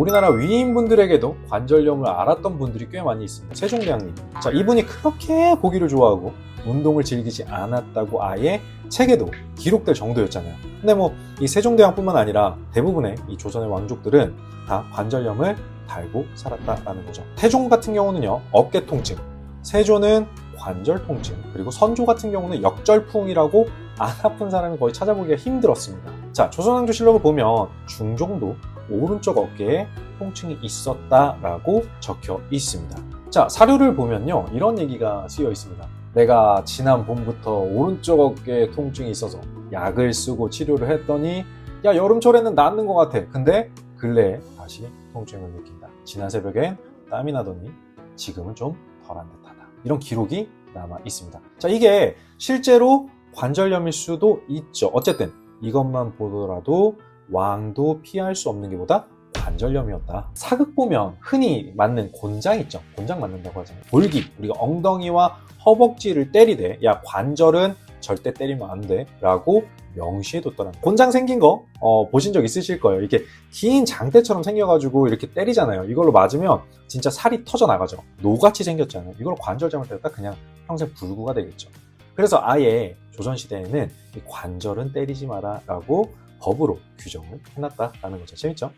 우리나라 위인분들에게도 관절염을 앓았던 분들이 꽤 많이 있습니다. 세종대왕님. 자, 이분이 그렇게 보기를 좋아하고 운동을 즐기지 않았다고 아예 책에도 기록될 정도였잖아요. 근데 뭐 이 세종대왕뿐만 아니라 대부분의 이 조선의 왕족들은 다 관절염을 달고 살았다라는 거죠. 태종 같은 경우는요, 어깨 통증, 세조는 관절 통증, 그리고 선조 같은 경우는 역절풍이라고 안 아픈 사람이 거의 찾아보기가 힘들었습니다. 자, 조선왕조 실록을 보면 중정도 오른쪽 어깨에 통증이 있었다라고 적혀 있습니다. 자, 사료를 보면요. 이런 얘기가 쓰여 있습니다. 내가 지난 봄부터 오른쪽 어깨에 통증이 있어서 약을 쓰고 치료를 했더니 야, 여름철에는 낫는 것 같아. 근데 근래에 다시 통증을 느낀다. 지난 새벽엔 땀이 나더니 지금은 좀 덜한 듯하다. 이런 기록이 남아 있습니다. 자, 이게 실제로 관절염일 수도 있죠. 어쨌든 이것만 보더라도 왕도 피할 수 없는 게 보다 관절염이었다. 사극 보면 흔히 맞는 곤장 있죠. 곤장 맞는다고 하잖아요. 골기, 우리가 엉덩이와 허벅지를 때리되 야 관절은 절대 때리면 안 돼. 라고 명시해뒀더라. 곤장 생긴 거 어, 보신 적 있으실 거예요. 이게 긴 장대처럼 생겨가지고 이렇게 때리잖아요. 이걸로 맞으면 진짜 살이 터져 나가죠. 노같이 생겼잖아요. 이걸 관절 잘못했다 그냥 평생 불구가 되겠죠. 그래서 아예 조선시대에는 이 관절은 때리지 마라 라고 법으로 규정을 해놨다라는 거죠. 재밌죠?